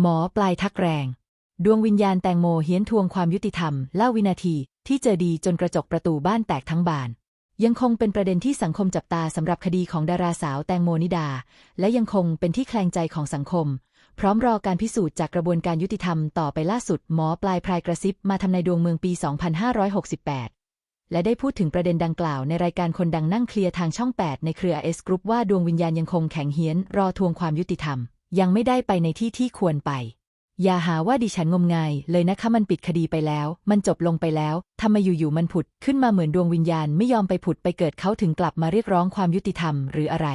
หมอปลายทักแรง ดวงวิญญาณแตงโมเฮียนทวงความยุติธรรม เล่าวินาทีที่เจอดีจนกระจกประตูบ้านแตกทั้งบาน ยังคงเป็นประเด็นที่สังคมจับตาสำหรับคดีของดาราสาวแตงโมนิดา และยังคงเป็นที่แคลงใจของสังคม พร้อมรอการพิสูจน์จากกระบวนการยุติธรรมต่อไปล่าสุดหมอปลายพรายกระซิบมาทำในดวงเมืองปี 2568และได้พูดถึงประเด็นดังกล่าวในรายการคนดังนั่งเคลียร์ทางช่อง 8 ในเครือเอสกรุ๊ปว่าดวงวิญญาณยังคงแข็งเฮียน รอทวงความยุติธรรม ยังไม่ได้ไปในที่ที่ควรไป อย่าหาว่าดิฉันงมงายเลยนะคะมันปิดคดีไปแล้ว มันจบลงไปแล้วทำไมอยู่ๆมันผุด ขึ้นมาเหมือนดวงวิญญาณไม่ยอมไปผุดไปเกิดเขาถึงกลับมาเรียกร้องความยุติธรรมหรืออะไร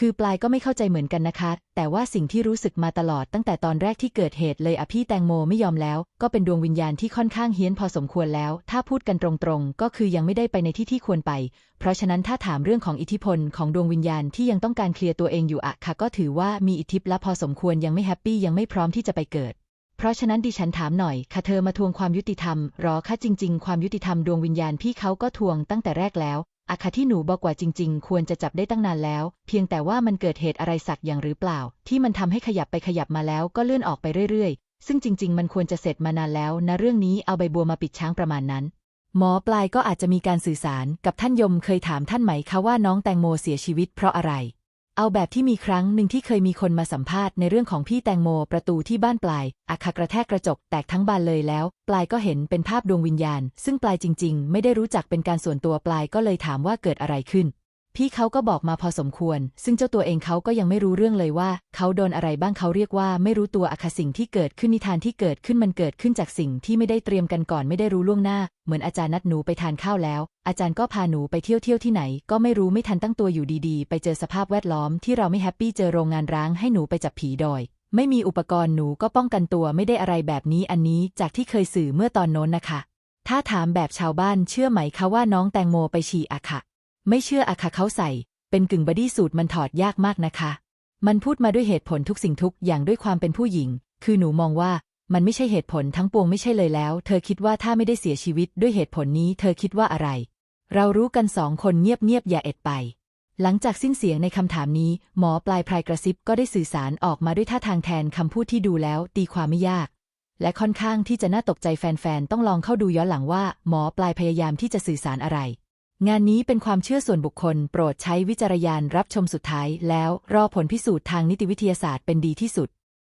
คือปลายก็ไม่เข้าใจเหมือนกันนะคะ แต่ว่าสิ่งที่รู้สึกมาตลอดตั้งแต่ตอนแรกที่เกิดเหตุเลยอะพี่แตงโมไม่ยอมแล้ว ก็เป็นดวงวิญญาณที่ค่อนข้างเฮี้ยนพอสมควรแล้ว ถ้าพูดกันตรงๆ ก็คือยังไม่ได้ไปในที่ที่ควรไป เพราะฉะนั้นถ้าถามเรื่องของอิทธิพลของดวงวิญญาณที่ยังต้องการเคลียร์ตัวเองอยู่อะค่ะ ก็ถือว่ามีอิทธิพลและพอสมควรยังไม่แฮปปี้ยังไม่พร้อมที่จะไปเกิดเพราะฉะนั้นดิฉันถามหน่อยค่ะเธอมาทวงความยุติธรรม รอค่ะจริง ๆ ความยุติธรรมดวงวิญญาณพี่เขาก็ทวงตั้งแต่แรกแล้ว อาคาที่หนูบอกว่าจริง ๆ ควรจะจับได้ตั้งนานแล้ว เพียงแต่ว่ามันเกิดเหตุอะไรสักอย่างหรือเปล่า ที่มันทำให้ขยับไปขยับมาแล้วก็เลื่อนออกไปเรื่อยๆ ซึ่งจริง ๆ มันควรจะเสร็จมานานแล้วนะเรื่องนี้เอาใบบัวมาปิดช้างประมาณนั้น หมอปลายก็อาจจะมีการสื่อสารกับท่านยมเคยถามท่านไหมคะว่าน้องแตงโมเสียชีวิตเพราะอะไร เอาแบบที่มีครั้งหนึ่งที่เคยมีคนมาสัมภาษณ์ในเรื่องของพี่แตงโมประตูที่บ้านปลายอาคากระแทกกระจกแตกทั้งบานเลยแล้ว ปลายก็เห็นเป็นภาพดวงวิญญาณ ซึ่งปลายจริง ๆ ไม่ได้รู้จักเป็นการส่วนตัวปลายก็เลยถามว่าเกิดอะไรขึ้น พี่เขาก็บอกมาพอสมควร ซึ่งเจ้าตัวเองเขาก็ยังไม่รู้เรื่องเลยว่า เขาโดนอะไรบ้างเขาเรียกว่าไม่รู้ตัวอคสิ่งที่เกิดขึ้นนิทานที่เกิดขึ้นมันเกิดขึ้นจากสิ่งที่ไม่ได้เตรียมกันก่อนไม่ได้รู้ล่วงหน้า เหมือนอาจารย์นัดหนูไปทานข้าวแล้ว อาจารย์ก็พาหนูไปเที่ยวเที่ยวที่ไหน ก็ไม่รู้ไม่ทันตั้งตัวอยู่ดีๆ ไปเจอสภาพแวดล้อมที่เราไม่แฮปปี้เจอโรงงานร้างให้หนูไปจับผีดอยไม่มีอุปกรณ์หนูก็ป้องกันตัวไม่ได้อะไรแบบนี้อันนี้จากที่เคยสื่อเมื่อตอนโน้นนะคะ ถ้าถามแบบชาวบ้านเชื่อไหมคะว่าน้องแตงโมไปฉี่อะค่ะ ไม่เชื่ออะค่ะเขาใส่ เป็นกึ่งบอดี้สูตรมันถอดยากมากนะคะ มันพูดมาด้วยเหตุผลทุกสิ่งทุกอย่างด้วยความเป็นผู้หญิง คือหนูมองว่ามันไม่ใช่เหตุผลทั้งปวงไม่ใช่เลยแล้ว เธอคิดว่าถ้าไม่ได้เสียชีวิตด้วยเหตุผลนี้ เธอคิดว่าอะไร เรารู้กันสองคนเงียบๆอย่าเอ็ดไป หลังจากสิ้นเสียงในคำถามนี้ หมอปลายพรายกระซิบก็ได้สื่อสารออกมาด้วยท่าทางแทนคำพูดที่ดูแล้ว ตีความไม่ยาก และค่อนข้างที่จะน่าตกใจแฟนๆต้องลองเข้าดูย้อนหลังว่า หมอปลายพยายามที่จะสื่อสารอะไร งานนี้เป็นความเชื่อส่วนบุคคล โปรดใช้วิจารณญาณรับชมสุดท้าย แล้วรอผลพิสูจน์ทางนิติวิทยาศาสตร์เป็นดีที่สุด